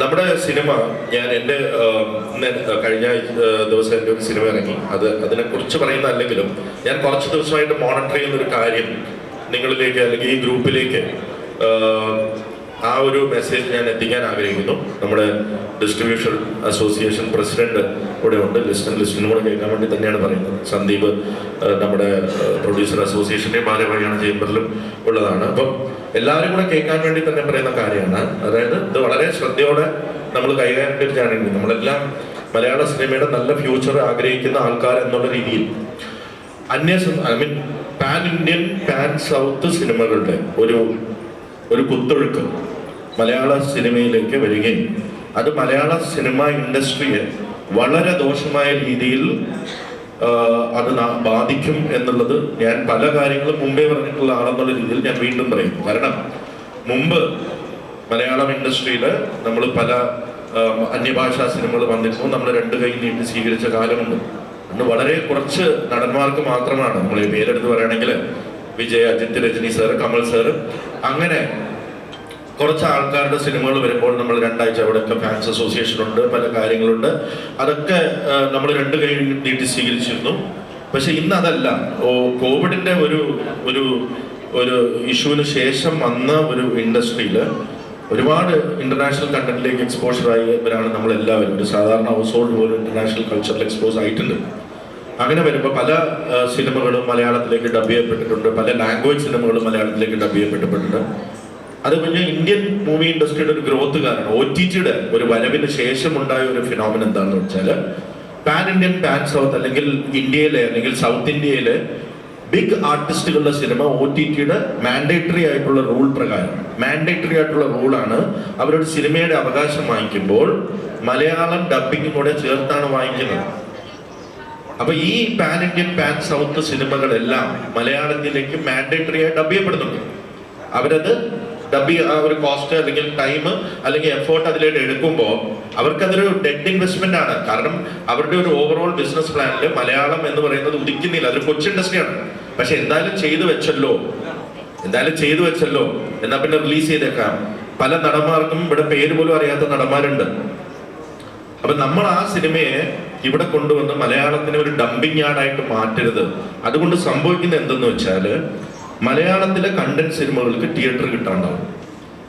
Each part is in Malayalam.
നമ്മുടെ സിനിമ ഞാൻ എന്റെ കഴിഞ്ഞ ദിവസം എന്റെ ഒരു സിനിമ ഇറങ്ങി. അത് അതിനെക്കുറിച്ച് കുറിച്ച് പറയുന്നതല്ലെങ്കിലും ഞാൻ കുറച്ച് ദിവസമായിട്ട് മോണിറ്റർ ചെയ്യുന്ന ഒരു കാര്യം നിങ്ങളിലേക്ക് അല്ലെങ്കിൽ ഈ ഗ്രൂപ്പിലേക്ക് ആ ഒരു മെസ്സേജ് ഞാൻ എത്തിക്കാൻ ആഗ്രഹിക്കുന്നു. നമ്മുടെ ഡിസ്ട്രിബ്യൂഷൻ അസോസിയേഷൻ പ്രസിഡന്റ് ഇവിടെ ഉണ്ട്. ലിസ്റ്റൻ ലിസ്റ്റിനും കൂടെ കേൾക്കാൻ വേണ്ടി തന്നെയാണ് പറയുന്നത്. സന്ദീപ് നമ്മുടെ പ്രൊഡ്യൂസർ അസോസിയേഷന്റെ ഭാരവാഹിയാണ് ചേംബറിലും ഉള്ളതാണ്. അപ്പം എല്ലാവരും കൂടെ കേൾക്കാൻ വേണ്ടി തന്നെ പറയുന്ന കാര്യമാണ്. അതായത് ഇത് വളരെ ശ്രദ്ധയോടെ നമ്മൾ കൈകാര്യം നമ്മളെല്ലാം മലയാള സിനിമയുടെ നല്ല ഫ്യൂച്ചർ ആഗ്രഹിക്കുന്ന ആൾക്കാർ എന്നുള്ള രീതിയിൽ. അന്യ I mean pan Indian pan south സിനിമകളുടെ ഒരു ഒരു കുത്തൊഴുക്ക് മലയാള സിനിമയിലേക്ക് വരികയും അത് മലയാള സിനിമ ഇൻഡസ്ട്രിയെ വളരെ ദോഷമായ രീതിയിൽ അത് ബാധിക്കും എന്നുള്ളത് ഞാൻ പല കാര്യങ്ങളും മുമ്പേ പറഞ്ഞിട്ടുള്ള ആളെന്നുള്ള രീതിയിൽ ഞാൻ വീണ്ടും പറയും കാരണം മുമ്പ് മലയാളം ഇൻഡസ്ട്രിയിൽ നമ്മൾ പല അന്യഭാഷാ സിനിമകൾ വന്നിരുന്നു. നമ്മൾ രണ്ട് കൈ നീട്ടി സ്വീകരിച്ച കാലമുണ്ട് അന്ന് വളരെ കുറച്ച് നടന്മാർക്ക് മാത്രമാണ്. നമ്മൾ പേരെടുത്ത് പറയുകയാണെങ്കിൽ വിജയ് അജിത് രജനി സാറ് കമൽ സാറ്. അങ്ങനെ കുറച്ച് ആൾക്കാരുടെ സിനിമകൾ വരുമ്പോൾ നമ്മൾ രണ്ടാഴ്ച അവിടെയൊക്കെ ഫാൻസ് അസോസിയേഷൻ ഉണ്ട് പല കാര്യങ്ങളുണ്ട്. അതൊക്കെ നമ്മൾ രണ്ട് കൈ നീട്ടി സ്വീകരിച്ചിരുന്നു. പക്ഷെ ഇന്ന് അതല്ല. കോവിഡിന്റെ ഒരു ഒരു ഒരു ഇഷ്യൂവിന് ശേഷം വന്ന ഒരു ഇൻഡസ്ട്രിയിൽ ഒരുപാട് ഇന്റർനാഷണൽ കണ്ടന്റിലേക്ക് എക്സ്പോഷർ ആയവരാണ് നമ്മൾ എല്ലാവരും ഒരു സാധാരണ ഹൗസ് ഹോൾഡ് പോലും ഇന്റർനാഷണൽ കൾച്ചറിൽ എക്സ്പോസ് ആയിട്ടുണ്ട്. അങ്ങനെ വരുമ്പോൾ പല സിനിമകളും മലയാളത്തിലേക്ക് ഡബ് ചെയ്യപ്പെട്ടിട്ടുണ്ട്. പല ലാംഗ്വേജ് സിനിമകളും മലയാളത്തിലേക്ക് ഡബ് ചെയ്യപ്പെട്ടിട്ടുണ്ട്. അത് പിന്നെ ഇന്ത്യൻ മൂവി ഇൻഡസ്ട്രിയുടെ ഒരു ഗ്രോത്ത് കാരണം. ഒ ടി ടിയുടെ ഒരു വരവിന് ശേഷം ഉണ്ടായ ഒരു ഫിനോമിന എന്താണെന്ന് വെച്ചാൽ പാൻ ഇന്ത്യൻ പാൻ സൗത്ത് അല്ലെങ്കിൽ ഇന്ത്യയിലെ അല്ലെങ്കിൽ സൗത്ത് ഇന്ത്യയിലെ ബിഗ് ആർട്ടിസ്റ്റുകളുടെ സിനിമ ഒ ടി ടിയുടെ മാൻഡേറ്ററി ആയിട്ടുള്ള റൂൾ പ്രകാരം മാൻഡേറ്ററി ആയിട്ടുള്ള റൂളാണ് അവരുടെ സിനിമയുടെ അവകാശം വാങ്ങിക്കുമ്പോൾ മലയാളം ഡബിങ്ങും കൂടെ ചേർത്താണ് വാങ്ങിക്കുന്നത്. അപ്പൊ ഈ പാൻ ഇന്ത്യൻ പാൻ സൗത്ത് സിനിമകളെല്ലാം മലയാളത്തിലേക്ക് മാൻഡേറ്ററി ആയി ഡബ് ചെയ്യപ്പെടുന്നുണ്ട്. അവരത് ഡബ് ആ ഒരു കോസ്റ്റ് അല്ലെങ്കിൽ ടൈം അല്ലെങ്കിൽ എഫേർട്ട് അതിലേക്ക് എടുക്കുമ്പോൾ അവർക്കതൊരു ഡെഡ് ഇൻവെസ്റ്റ്മെന്റ് ആണ്. കാരണം അവരുടെ ഒരു ഓവറോൾ ബിസിനസ് പ്ലാനിൽ മലയാളം എന്ന് പറയുന്നത് ഉദിക്കുന്നില്ല. അതൊരു കൊച്ചു ഇൻഡസ്ട്രിയാണ് പക്ഷെ എന്തായാലും ചെയ്തു വെച്ചല്ലോ. എന്തായാലും ചെയ്തു വെച്ചല്ലോ. എന്നാ പിന്നെ റിലീസ് ചെയ്തേക്കാം. പല നടന്മാർക്കും ഇവിടെ പേര് പോലും അറിയാത്ത നടന്മാരുണ്ട്. അപ്പൊ നമ്മൾ ആ സിനിമയെ ഇവിടെ കൊണ്ടുവന്ന് മലയാളത്തിന് ഒരു ഡംപിങ് യാർഡായിട്ട് മാറ്റരുത്. അതുകൊണ്ട് സംഭവിക്കുന്നത് എന്തെന്ന് വെച്ചാൽ മലയാളത്തിലെ കണ്ടന്റ് സിനിമകൾക്ക് തിയേറ്റർ കിട്ടാണ്ടാവും.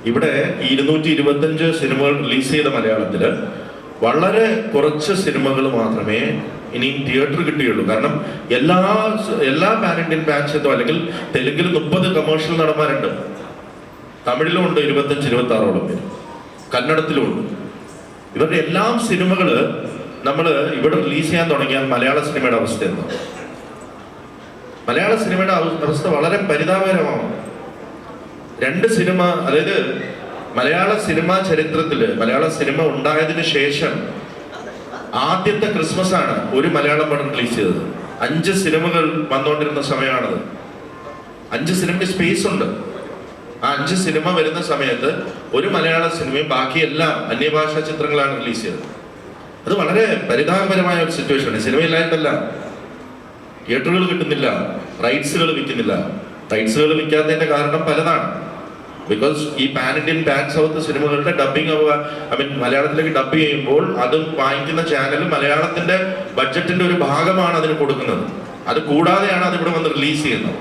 ഇവിടെ ഇരുന്നൂറ്റി ഇരുപത്തഞ്ച് സിനിമകൾ റിലീസ് ചെയ്ത മലയാളത്തിൽ വളരെ കുറച്ച് സിനിമകൾ മാത്രമേ ഇനി തിയേറ്റർ കിട്ടുകയുള്ളൂ കാരണം എല്ലാ എല്ലാ പാൻ ഇന്ത്യൻ അല്ലെങ്കിൽ തെലുങ്കിൽ മുപ്പത് കമേഴ്ഷ്യൽ നടന്മാരുണ്ട്. തമിഴിലും ഉണ്ട് ഇരുപത്തഞ്ച് ഇരുപത്തി ആറോളം പേര്. കന്നഡത്തിലും ഉണ്ട്. ഇവരുടെ എല്ലാം സിനിമകൾ നമ്മൾ ഇവിടെ റിലീസ് ചെയ്യാൻ തുടങ്ങിയാൽ മലയാള സിനിമയുടെ അവസ്ഥ മലയാള സിനിമയുടെ അവസ്ഥ വളരെ പരിതാപകരമാണ്. രണ്ട് സിനിമ അതായത് മലയാള സിനിമാ ചരിത്രത്തിൽ മലയാള സിനിമ ഉണ്ടായതിനു ശേഷം ആദ്യത്തെ ക്രിസ്മസ് ആണ് ഒരു മലയാളം പടം റിലീസ് ചെയ്തത്. അഞ്ച് സിനിമകൾ വന്നുകൊണ്ടിരുന്ന സമയമാണത്. അഞ്ച് സിനിമയ്ക്ക് സ്പേസ് ഉണ്ട്. ആ അഞ്ച് സിനിമ വരുന്ന സമയത്ത് ഒരു മലയാള സിനിമയും ബാക്കിയെല്ലാം അന്യഭാഷാ ചിത്രങ്ങളാണ് റിലീസ് ചെയ്തത്. അത് വളരെ പരിതാപകരമായ ഒരു സിറ്റുവേഷൻ ആണ്. സിനിമയില്ലായിട്ടല്ല തിയേറ്ററുകൾ കിട്ടുന്നില്ല റൈറ്റ്സുകൾ വിൽക്കുന്നില്ല. റൈറ്റ്സുകൾ വിൽക്കാത്തതിന്റെ കാരണം പലതാണ്. ബിക്കോസ് ഈ പാൻ ഇന്ത്യൻ പാൻ സൗത്ത് സിനിമകളുടെ ഡബിങ് ഐ മീൻ മലയാളത്തിലേക്ക് ഡബ് ചെയ്യുമ്പോൾ അത് വാങ്ങിക്കുന്ന ചാനൽ മലയാളത്തിന്റെ ബഡ്ജറ്റിന്റെ ഒരു ഭാഗമാണ് അതിന് കൊടുക്കുന്നത്. അത് കൂടാതെയാണ് അത് ഇവിടെ വന്ന് റിലീസ് ചെയ്യുന്നത്.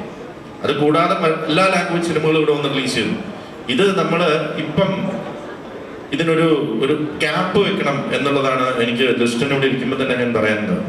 അത് കൂടാതെ എല്ലാ ലാംഗ്വേജ് സിനിമകളും ഇവിടെ വന്ന് റിലീസ് ചെയ്യുന്നു. ഇത് നമ്മൾ ഇപ്പം ഇതിനൊരു ഒരു ക്യാപ്പ് വെക്കണം എന്നുള്ളതാണ് എനിക്ക് ജസ്റ്റിനോട് ഇരിക്കുമ്പോൾ തന്നെ ഞാൻ പറയുന്നത്